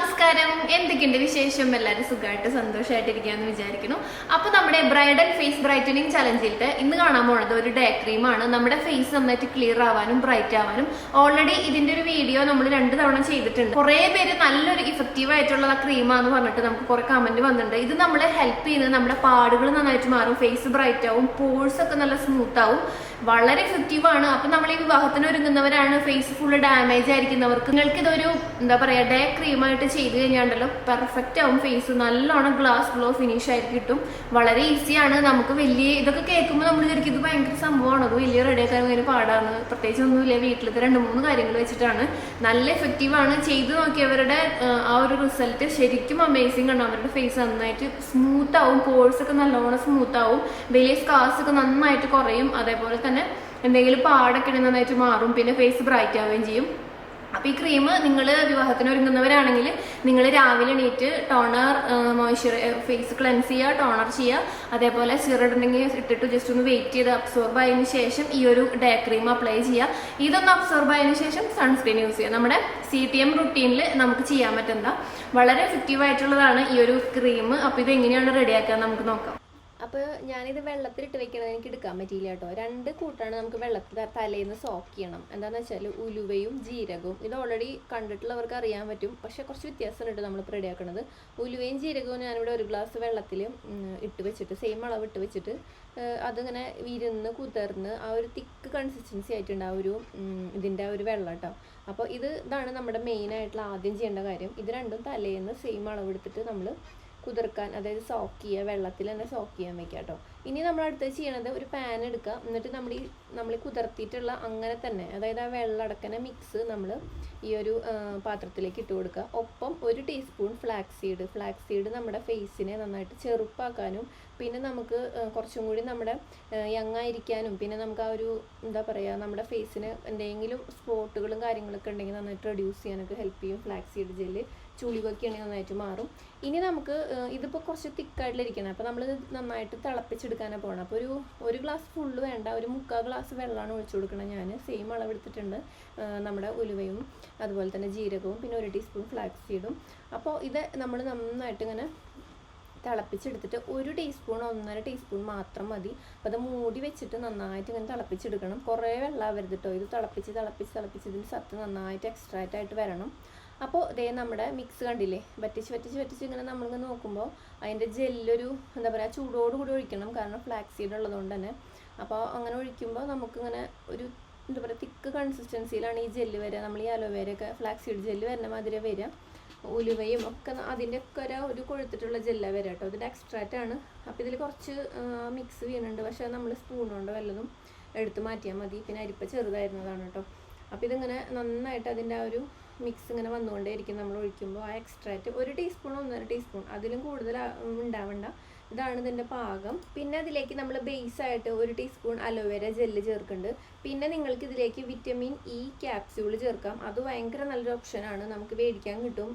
não നമസ്കാരം. എന്തൊക്കെയുണ്ട് വിശേഷം? എല്ലാവരും സുഖമായിട്ട് സന്തോഷമായിട്ടിരിക്കാന്ന് വിചാരിക്കുന്നു. അപ്പൊ നമ്മുടെ ബ്രൈഡൽ ഫേസ് ബ്രൈറ്റനിങ് ചലഞ്ചിലിട്ട് ഇന്ന് കാണാൻ പോണത് ഒരു ഡേ ക്രീമാണ് നമ്മുടെ ഫേസ് നന്നായിട്ട് ക്ലിയർ ആവാനും ബ്രൈറ്റ് ആവാനും. ഓൾറെഡി ഇതിന്റെ ഒരു വീഡിയോ നമ്മൾ രണ്ട് തവണ ചെയ്തിട്ടുണ്ട്. കുറെ പേര് നല്ലൊരു ഇഫക്റ്റീവ് ആയിട്ടുള്ള ക്രീമാന്ന് പറഞ്ഞിട്ട് നമുക്ക് കുറെ കമന്റ് വന്നിട്ടുണ്ട്. ഇത് നമ്മളെ ഹെൽപ്പ് ചെയ്യുന്നത് നമ്മുടെ പാടുകൾ നന്നായിട്ട് മാറും ഫേസ് ബ്രൈറ്റ് ആവും പോഴ്സ് ഒക്കെ നല്ല സ്മൂത്ത് ആവും. വളരെ എഫക്റ്റീവ് ആണ്. അപ്പൊ നമ്മൾ ഈ വിവാഹത്തിന് ഒരുങ്ങുന്നവരാണ്. ഫേസ് ഫുള്ള് ഡാമേജ് ആയിരിക്കുന്നവർക്ക്. നിങ്ങൾക്ക് ഇതൊരു എന്താ പറയാ ഡേ ക്രീമായിട്ട് ചെയ്ത് കഴിഞ്ഞാണ്ടല്ലോ. പെർഫെക്റ്റ് ആവും ഫേസ് നല്ലോണം ഗ്ലാസ് ഗ്ലോ ഫിനിഷ് ആയിട്ട് കിട്ടും. വളരെ ഈസിയാണ് നമുക്ക് വലിയ ഇതൊക്കെ കേൾക്കുമ്പോൾ നമ്മൾ വിചാരിക്കും ഇത് ഭയങ്കര സംഭവമാണ്? അത് വലിയ റെഡി ആക്കാൻ ഭയങ്കര പാടാണ്. പ്രത്യേകിച്ച് ഒന്നുമില്ല. വീട്ടിലത്തെ രണ്ട് മൂന്ന് കാര്യങ്ങൾ വെച്ചിട്ടാണ്. നല്ല എഫക്റ്റീവ് ആണ്. ചെയ്ത് നോക്കിയവരുടെ ആ, ഒരു റിസൾട്ട് ശരിക്കും അമേസിംഗ് ആണ്. അവരുടെ ഫേസ് നന്നായിട്ട് സ്മൂത്ത് ആവും. പോഴ്സ് ഒക്കെ നല്ലോണം സ്മൂത്ത് ആവും. വലിയ സ്കാർസ് ഒക്കെ നന്നായിട്ട് കുറയും. അതേപോലെ തന്നെ എന്തെങ്കിലും പാടൊക്കെ നന്നായിട്ട് മാറും. പിന്നെ ഫേസ് ബ്രൈറ്റ് ആവുകയും ചെയ്യും. അപ്പൊ ഈ ക്രീം നിങ്ങൾ വിവാഹത്തിന് ഒരുങ്ങുന്നവരാണെങ്കിൽ നിങ്ങൾ രാവിലെ എണീറ്റ് ടോണർ മോയ്സ്ചർ ഫേസ് ക്ലെൻസ് ചെയ്യുക ടോണർ ചെയ്യുക. അതേപോലെ സിറഡ് ഉണ്ടെങ്കിൽ ഇട്ടിട്ട് ജസ്റ്റ് ഒന്ന് വെയിറ്റ് ചെയ്ത് അബ്സോർബ് ആയതിനു ശേഷം ഈ ഒരു ഡേ ക്രീം അപ്ലൈ ചെയ്യുക. ഇതൊന്ന് അബ്സോർബ് ആയതിനു ശേഷം സൺസ്ക്രീൻ യൂസ് ചെയ്യുക. നമ്മുടെ സി ടി എം റുട്ടീനിൽ നമുക്ക് ചെയ്യാൻ പറ്റുന്ന വളരെ എഫക്റ്റീവ് ആയിട്ടുള്ളതാണ് ഈ ഒരു ക്രീം അപ്പൊ ഇത് എങ്ങനെയാണ് റെഡിയാക്കുക നമുക്ക് നോക്കാം. അപ്പോൾ ഞാനിത് വെള്ളത്തിലിട്ട് വെക്കണത് എനിക്ക് എടുക്കാൻ പറ്റിയില്ല കേട്ടോ. രണ്ട് കൂട്ടാണ് നമുക്ക് വെള്ളത്തിൽ തലേന്ന് സോക്ക് ചെയ്യണം. എന്താണെന്ന് വെച്ചാൽ ഉലുവയും ജീരകവും. ഇത് ഓൾറെഡി കണ്ടിട്ടുള്ളവർക്ക് അറിയാൻ പറ്റും. പക്ഷേ കുറച്ച് വ്യത്യാസമുണ്ട് നമ്മൾ റെഡി ആക്കണത് ഉലുവയും ജീരകവും ഞാനിവിടെ ഒരു ഗ്ലാസ് വെള്ളത്തിൽ ഇട്ട് വെച്ചിട്ട് സെയിം അളവ് ഇട്ട് വെച്ചിട്ട് അതിങ്ങനെ വിരുന്ന് കുതിർന്ന് ആ ഒരു തിക്ക് കൺസിസ്റ്റൻസി ആയിട്ടുണ്ട് ആ ഒരു ഇതിന്റെ ആ ഒരു വെള്ളം കേട്ടോ. അപ്പോൾ ഇത് ഇതാണ് നമ്മുടെ മെയിൻ ആയിട്ടുള്ള ആദ്യം ചെയ്യേണ്ട കാര്യം. ഇത് രണ്ടും തലേന്ന് സെയിം അളവ് എടുത്തിട്ട് നമ്മൾ കുതിർക്കാൻ അതായത് സോക്ക് ചെയ്യുക വെള്ളത്തിൽ തന്നെ സോക്ക് ചെയ്യാൻ വെക്കുക കേട്ടോ. ഇനി നമ്മൾ അടുത്ത് ചെയ്യണത് ഒരു പാൻ എടുക്കുക. എന്നിട്ട് നമ്മൾ ഈ നമ്മൾ കുതിർത്തിയിട്ടുള്ള അങ്ങനെ തന്നെ അതായത് ആ വെള്ളടക്കന മിക്സ് നമ്മൾ ഈ ഒരു പാത്രത്തിലേക്ക് ഇട്ട് കൊടുക്കുക. ഒപ്പം ഒരു teaspoon flax seed flax seed നമ്മുടെ ഫേസിനെ നന്നായിട്ട് ചെറുപ്പാക്കാനും പിന്നെ നമുക്ക് കുറച്ചും കൂടി നമ്മുടെ യങ് ആയിരിക്കാനും പിന്നെ നമുക്ക് ആ ഒരു എന്താ പറയുക നമ്മുടെ ഫേസിന് എന്തെങ്കിലും സ്പോട്ടുകളും കാര്യങ്ങളൊക്കെ ഉണ്ടെങ്കിൽ നന്നായിട്ട് റെഡ്യൂസ് ചെയ്യാനൊക്കെ ഹെൽപ്പ് ചെയ്യും ഫ്ലാക്സ് സീഡ് ജെല്ല് ചുളിവൊക്കെ ആണെങ്കിൽ നന്നായിട്ട് മാറും. ഇനി നമുക്ക് ഇതിപ്പോൾ കുറച്ച് തിക്കായിട്ടിരിക്കണം അപ്പോൾ നമ്മൾ നന്നായിട്ട് തിളപ്പിച്ചെടുക്കാനാണ് പോകണം അപ്പോൾ ഒരു ഒരു ഗ്ലാസ് ഫുള്ള് വേണ്ട ഒരു മുക്കാൽ ഗ്ലാസ് വെള്ളമാണ് ഒഴിച്ചു കൊടുക്കണം ഞാൻ സെയിം അളവെടുത്തിട്ടുണ്ട് നമ്മുടെ ഉലുവയും അതുപോലെ തന്നെ ജീരകവും പിന്നെ ഒരു ടീസ്പൂൺ ഫ്ലാക്സ് സീഡും അപ്പോൾ ഇത് നമ്മൾ നന്നായിട്ട് ഇങ്ങനെ തിളപ്പിച്ചെടുത്തിട്ട് ഒരു ടീസ്പൂൺ ഒന്നര ടീസ്പൂൺ മാത്രം മതി. അപ്പോൾ അത് മൂടി വെച്ചിട്ട് നന്നായിട്ട് ഇങ്ങനെ തിളപ്പിച്ചെടുക്കണം. കുറേ വെള്ളം ആവരുത് കേട്ടോ ഇത് തിളപ്പിച്ച് തിളപ്പിച്ച് തിളപ്പിച്ച് ഇതിന് സത്ത് നന്നായിട്ട് എക്സ്ട്രാക്റ്റ് ആയിട്ട് വരണം. അപ്പോൾ ഇതേ നമ്മുടെ മിക്സ് കണ്ടില്ലേ? വറ്റിച്ച് വറ്റിച്ച് വറ്റിച്ച് ഇങ്ങനെ നമ്മളിങ്ങനെ നോക്കുമ്പോൾ അതിന്റെ ജെല്ലൊരു എന്താ പറയുക ചൂടോട് കൂടി ഒഴിക്കണം. കാരണം ഫ്ലാക്സ് സീഡ് ഉള്ളതുകൊണ്ട് തന്നെ. അപ്പോൾ അങ്ങനെ ഒഴിക്കുമ്പോൾ നമുക്കിങ്ങനെ ഒരു എന്താ പറയുക തിക്ക് കൺസിസ്റ്റൻസിയിലാണ് ഈ ജെല്ല് വരിക നമ്മൾ ഈ അലോവേരയൊക്കെ ഫ്ലാക്സ് സീഡ് ജെല്ല് വരുന്ന മാതിരി വരിക ഉലുവയും ഒക്കെ അതിന്റെ ഒക്കെ ഒരു കൊഴുത്തിട്ടുള്ള ജെല്ല വരിക കേട്ടോ. ഇതിന്റെ എക്സ്ട്രാക്റ്റ് ആണ്. അപ്പോൾ ഇതിൽ കുറച്ച് മിക്സ് വീണുണ്ട്. പക്ഷേ നമ്മൾ സ്പൂൺ കൊണ്ട് വല്ലതും എടുത്ത് മാറ്റിയാൽ മതി. പിന്നെ അരിപ്പ ചെറുതായിരുന്നതാണ് കേട്ടോ. അപ്പോൾ ഇതിങ്ങനെ നന്നായിട്ട് അതിന്റെ ആ ഒരു മിക്സ് ഇങ്ങനെ വന്നുകൊണ്ടേയിരിക്കും നമ്മൾ ഒഴിക്കുമ്പോൾ ആ എക്സ്ട്രാക്റ്റ് ഒരു ടീസ്പൂൺ ഒന്നര ടീസ്പൂൺ അതിലും കൂടുതൽ ഉണ്ടാവണ്ട. ഇതാണ് ഇതിന്റെ പാകം. പിന്നെ അതിലേക്ക് നമ്മൾ ബേസ് ആയിട്ട് ഒരു ടീസ്പൂൺ അലോവേര ജെല്ല് ചേർക്കുന്നുണ്ട്. പിന്നെ നിങ്ങൾക്ക് ഇതിലേക്ക് വിറ്റമിൻ ഇ ക്യാപ്സ്യൂൾ ചേർക്കാം. അത് ഭയങ്കര നല്ലൊരു ഓപ്ഷനാണ് നമുക്ക് മേടിക്കാൻ കിട്ടും.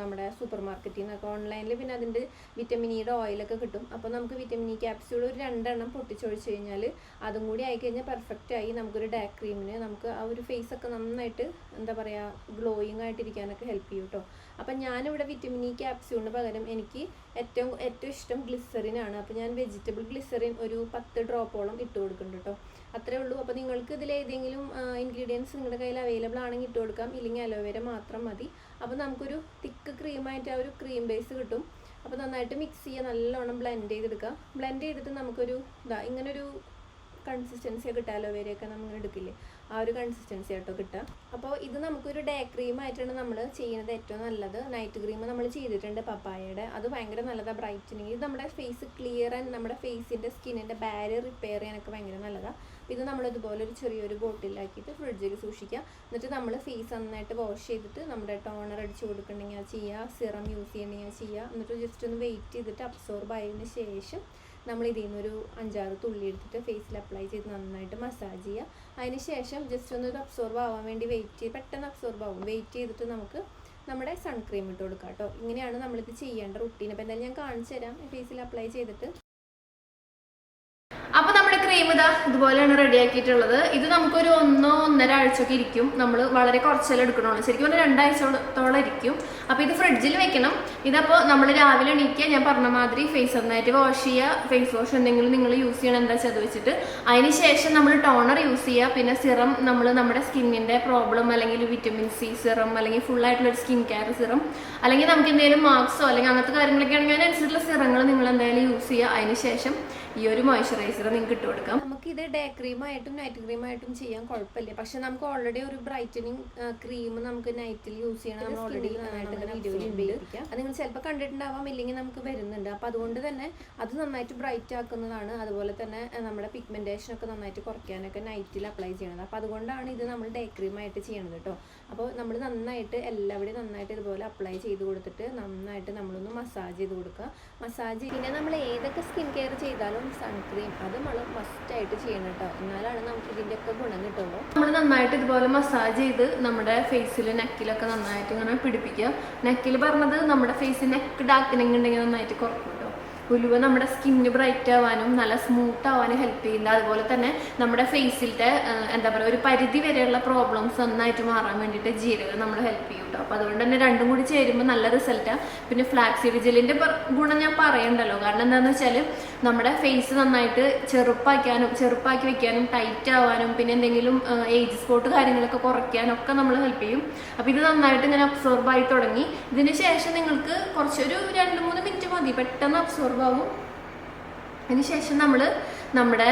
നമ്മുടെ സൂപ്പർ മാർക്കറ്റിൽ നിന്നൊക്കെ ഓൺലൈനിൽ പിന്നെ അതിന്റെ വിറ്റമിൻ ഇയുടെ ഓയിലൊക്കെ കിട്ടും. അപ്പോൾ നമുക്ക് വിറ്റമിൻ ഇ ക്യാപ്സ്യൂൾ ഒരു രണ്ടെണ്ണം പൊട്ടിച്ചൊഴിച്ച് കഴിഞ്ഞാൽ അതും കൂടി ആയിക്കഴിഞ്ഞാൽ പെർഫെക്റ്റ് ആയി നമുക്കൊരു ഡേ ക്രീമിന് നമുക്ക് ആ ഒരു ഫേസ് ഒക്കെ നന്നായിട്ട് എന്താ പറയുക ഗ്ലോയിങ് ആയിട്ടിരിക്കാനൊക്കെ ഹെൽപ്പ് ചെയ്യും കേട്ടോ അപ്പം ഞാനിവിടെ വിറ്റമിൻ ഇ ക്യാപ്സ്യൂളിന് പകരം എനിക്ക് ഏറ്റവും ഏറ്റവും ഇഷ്ടം ഗ്ലിസറിൻ ആണ്. അപ്പോൾ ഞാൻ വെജിറ്റബിൾ ഗ്ലിസറിൻ ഒരു പത്ത് ഡ്രോപ്പോളം ഇട്ട് കൊടുക്കുന്നുണ്ട് കേട്ടോ അത്രേ ഉള്ളൂ. അപ്പോൾ നിങ്ങൾക്ക് ഇതിൽ ഏതെങ്കിലും ഇൻഗ്രീഡിയൻസ് നിങ്ങളുടെ കയ്യിൽ അവൈലബിൾ ആണെങ്കിൽ ഇട്ട് കൊടുക്കാം. ഇല്ലെങ്കിൽ അലോവേര മാത്രം മതി. അപ്പോൾ നമുക്കൊരു തിക്ക് ക്രീമായിട്ട് ആ ഒരു ക്രീം ബേസ് കിട്ടും. അപ്പോൾ നന്നായിട്ട് മിക്സ് ചെയ്യുക നല്ലോണം ബ്ലെൻഡ് ചെയ്തെടുക്കാം ബ്ലെൻഡ് ചെയ്തിട്ട് നമുക്കൊരു ഇതാ ഇങ്ങനൊരു കൺസിസ്റ്റൻസി കിട്ടുക അലോവേരയൊക്കെ നമ്മൾ എടുക്കില്ലേ. ആ ഒരു കൺസിസ്റ്റൻസി ആട്ടോ കിട്ടുക. അപ്പോൾ ഇത് നമുക്കൊരു ഡേ ക്രീം ആയിട്ടാണ് നമ്മൾ ചെയ്യുന്നത് ഏറ്റവും നല്ലത്. നൈറ്റ് ക്രീം നമ്മൾ ചെയ്തിട്ടുണ്ട് പപ്പായയുടെ. അത് ഭയങ്കര നല്ലതാണ് ബ്രൈറ്റനിങ് ഇത് നമ്മുടെ ഫേസ് ക്ലിയർ ആൻഡ് നമ്മുടെ ഫേസിന്റെ സ്കിന്നിന്റെ ബാരിയർ റിപ്പയർ ചെയ്യാനൊക്കെ ഭയങ്കര നല്ലതാണ് ഇത് നമ്മൾ ഇതുപോലെ ഒരു ചെറിയൊരു ബോട്ടിലാക്കിയിട്ട് ഫ്രിഡ്ജിൽ സൂക്ഷിക്കുക. എന്നിട്ട് നമ്മൾ ഫേസ് നന്നായിട്ട് വാഷ് ചെയ്തിട്ട് നമ്മുടെ ടോണർ അടിച്ച് കൊടുക്കണമെങ്കിൽ അത് ചെയ്യുക. സിറം യൂസ് ചെയ്യണമെങ്കിൽ അത് ചെയ്യുക. എന്നിട്ട് ജസ്റ്റ് ഒന്ന് വെയിറ്റ് ചെയ്തിട്ട് അബ്സോർബ് ആയതിന് ശേഷം നമ്മൾ ഇതിൽ നിന്നൊരു അഞ്ചാറ് തുള്ളി എടുത്തിട്ട് ഫേസിൽ അപ്ലൈ ചെയ്ത് നന്നായിട്ട് മസാജ് ചെയ്യുക. അതിന് ശേഷം ജസ്റ്റ് ഒന്ന് അബ്സോർബ് ആവാൻ വേണ്ടി വെയിറ്റ് ചെയ്ത് പെട്ടെന്ന് അബ്സോർബ് ആവും. വെയിറ്റ് ചെയ്തിട്ട് നമുക്ക് നമ്മുടെ സൺക്രീം ഇട്ട് കൊടുക്കാം കേട്ടോ ഇങ്ങനെയാണ് നമ്മളിത് ചെയ്യേണ്ട റുട്ടീൻ അപ്പോൾ എന്തായാലും ഞാൻ കാണിച്ചു തരാം ഫേസിൽ അപ്ലൈ ചെയ്തിട്ട് ഇതാ ഇതുപോലെയാണ് റെഡി ആക്കിയിട്ടുള്ളത്. ഇത് നമുക്കൊരു ഒന്നോ ഒന്നര ആഴ്ചയൊക്കെ ഇരിക്കും. നമ്മൾ വളരെ കുറച്ചെല്ലാം എടുക്കണുള്ളൂ. ശരിക്കും പറഞ്ഞാൽ രണ്ടാഴ്ചത്തോളം ഇരിക്കും. അപ്പോൾ ഇത് ഫ്രിഡ്ജിൽ വെക്കണം. ഇതപ്പോൾ നമ്മൾ രാവിലെ എണീക്കുക ഞാൻ പറഞ്ഞ മാതിരി ഫേസ് നന്നായിട്ട് വാഷ് ചെയ്യുക ഫേസ് വാഷ് എന്തെങ്കിലും നിങ്ങൾ യൂസ് ചെയ്യണം എന്താ വെച്ചാൽ അത് വെച്ചിട്ട്. അതിന് ശേഷം നമ്മൾ ടോണർ യൂസ് ചെയ്യുക പിന്നെ സിറം നമ്മൾ നമ്മുടെ സ്കിന്നിന്റെ പ്രോബ്ലം അല്ലെങ്കിൽ വിറ്റമിൻ സി സിറം അല്ലെങ്കിൽ ഫുൾ ആയിട്ടുള്ള ഒരു സ്കിൻ കെയർ സിറം അല്ലെങ്കിൽ നമുക്ക് എന്തെങ്കിലും മാർക്സോ അല്ലെങ്കിൽ അങ്ങനത്തെ കാര്യങ്ങളൊക്കെ ആണെങ്കിൽ അതിനനുസരിച്ചുള്ള സിറങ്ങൾ നിങ്ങൾ എന്തായാലും യൂസ് ചെയ്യുക അതിന് ശേഷം ഈ ഒരു മോയ്സ്ചറൈസർ നിങ്ങൾക്ക് ഇട്ട് കൊടുക്കാം. നമുക്ക് ഇത് ഡേ ക്രീമായിട്ടും നൈറ്റ് ക്രീമായിട്ടും ചെയ്യാൻ കുഴപ്പമില്ല. പക്ഷെ നമുക്ക് ഓൾറെഡി ഒരു ബ്രൈറ്റനിങ് ക്രീം നമുക്ക് നൈറ്റിൽ യൂസ് ചെയ്യണം. നമ്മൾ ഓൾറെഡി വീഡിയോയിൽ അത് നിങ്ങൾ ചിലപ്പോൾ കണ്ടിട്ടുണ്ടാവാം. ഇല്ലെങ്കിൽ നമുക്ക് വരുന്നുണ്ട്. അപ്പോൾ അതുകൊണ്ട് തന്നെ അത് നന്നായിട്ട് ബ്രൈറ്റ് ആക്കുന്നതാണ്. അതുപോലെ തന്നെ നമ്മുടെ പിഗ്മെന്റേഷൻ ഒക്കെ നന്നായിട്ട് കുറയ്ക്കാനൊക്കെ നൈറ്റിൽ അപ്ലൈ ചെയ്യണത്. അപ്പോൾ അതുകൊണ്ടാണ് ഇത് നമ്മൾ ഡേ ക്രീമായിട്ട് ചെയ്യണത് കേട്ടോ അപ്പോൾ നമ്മൾ നന്നായിട്ട് എല്ലാവിടെയും നന്നായിട്ട് ഇതുപോലെ അപ്ലൈ ചെയ്ത് കൊടുത്തിട്ട് നന്നായിട്ട് നമ്മളൊന്ന് മസാജ് ചെയ്ത് കൊടുക്കുക. മസാജ് പിന്നെ നമ്മൾ ഏതൊക്കെ സ്കിൻ കെയർ ചെയ്താലും സൺക്രീം അത് നമ്മൾ മസ്റ്റായിട്ട് ചെയ്യണം കേട്ടോ. എന്നാലാണ് നമുക്ക് ഇതിന്റെ ഒക്കെ ഗുണം കിട്ടുള്ളൂ. നമ്മൾ നന്നായിട്ട് ഇതുപോലെ മസാജ് ചെയ്ത് നമ്മുടെ ഫേസിൽ നെക്കിലൊക്കെ നന്നായിട്ട് ഇങ്ങനെ പിടിപ്പിക്കുക. നെക്കിൽ പറഞ്ഞത് നമ്മുടെ ഫേസിൽ നെക്ക് ഡാർക്കനിങ് ഉണ്ടെങ്കിൽ നന്നായിട്ട് കുറക്കും കേട്ടോ ഉലുവ നമ്മുടെ സ്കിന്ന് ബ്രൈറ്റ് ആവാനും നല്ല സ്മൂത്ത് ആവാനും ഹെൽപ്പ് ചെയ്യുന്നുണ്ട് അതുപോലെ തന്നെ നമ്മുടെ ഫേസിലത്തെ എന്താ പറയുക ഒരു പരിധി വരെയുള്ള പ്രോബ്ലംസ് നന്നായിട്ട് മാറാൻ വേണ്ടിയിട്ട് ജീരകം നമ്മൾ ഹെൽപ്പ് ചെയ്യും കേട്ടോ അപ്പോൾ അതുകൊണ്ട് തന്നെ രണ്ടും കൂടി ചേരുമ്പോൾ നല്ല റിസൾട്ടാണ് പിന്നെ ഫ്ലാക്സീഡ് ജെല്ലിന്റെ ഗുണം ഞാൻ പറയണ്ടല്ലോ. കാരണം എന്താണെന്ന് വെച്ചാൽ നമ്മുടെ ഫേസ് നന്നായിട്ട് ചെറുപ്പാക്കാനും ചെറുപ്പാക്കി വെക്കാനും ടൈറ്റ് ആവാനും പിന്നെ എന്തെങ്കിലും ഏജ് സ്പോട്ട് കാര്യങ്ങളൊക്കെ കുറയ്ക്കാനും ഒക്കെ നമ്മൾ ഹെൽപ്പ് ചെയ്യും. അപ്പോൾ ഇത് നന്നായിട്ട് ഇങ്ങനെ അബ്സോർബ് ആയി തുടങ്ങി. ഇതിന് ശേഷം നിങ്ങൾക്ക് കുറച്ചൊരു രണ്ട് മൂന്ന് മിനിറ്റ് മതി പെട്ടെന്ന് അബ്സോർബ് ആവും. അതിനുശേഷം നമ്മൾ നമ്മുടെ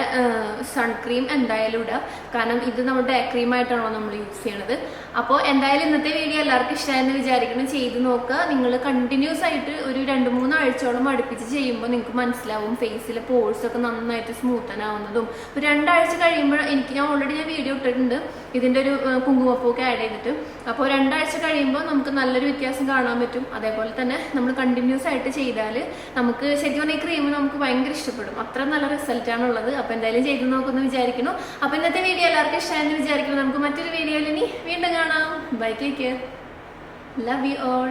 സൺക്രീം എന്തായാലും ഇടുക കാരണം ഇത് നമ്മുടെ ഡേ ക്രീം ആയിട്ടാണോ നമ്മൾ യൂസ് ചെയ്യണത്. അപ്പോൾ എന്തായാലും ഇന്നത്തെ വീഡിയോ എല്ലാവർക്കും ഇഷ്ടമായെന്ന് വിചാരിക്കണം ചെയ്ത് നോക്കുക നിങ്ങൾ കണ്ടിന്യൂസ് ആയിട്ട് ഒരു രണ്ട് മൂന്ന് ആഴ്ചയോളം അടുപ്പിച്ച് ചെയ്യുമ്പോൾ നിങ്ങൾക്ക് മനസ്സിലാവും. ഫേസിലെ പോഴ്സ് ഒക്കെ നന്നായിട്ട് സ്മൂത്തൻ ആവുന്നതും. ഒരു രണ്ടാഴ്ച കഴിയുമ്പോൾ എനിക്ക് ഞാൻ ഓൾറെഡി ഞാൻ വീഡിയോ ഇട്ടിട്ടുണ്ട്. ഇതിന്റെ ഒരു കുങ്കുമപ്പൊക്കെ ആഡ് ചെയ്തിട്ട്. അപ്പോൾ രണ്ടാഴ്ച കഴിയുമ്പോൾ നമുക്ക് നല്ലൊരു വ്യത്യാസം കാണാൻ പറ്റും. അതേപോലെ തന്നെ നമ്മൾ കണ്ടിന്യൂസ് ആയിട്ട് ചെയ്താൽ നമുക്ക് ശരിക്കും ക്രീം നമുക്ക് ഭയങ്കര ഇഷ്ടപ്പെടും. അത്ര നല്ല റിസൾട്ടാണ് ഉള്ളത് അപ്പോൾ എന്തായാലും ചെയ്ത് നോക്കുമെന്ന് വിചാരിക്കുന്നു. അപ്പോൾ ഇന്നത്തെ വീഡിയോ എല്ലാവർക്കും ഇഷ്ടമായെന്ന് വിചാരിക്കുന്നു. നമുക്ക് മറ്റൊരു വീഡിയോയിൽ ഇനി വീണ്ടും കാണാം bye take care love you all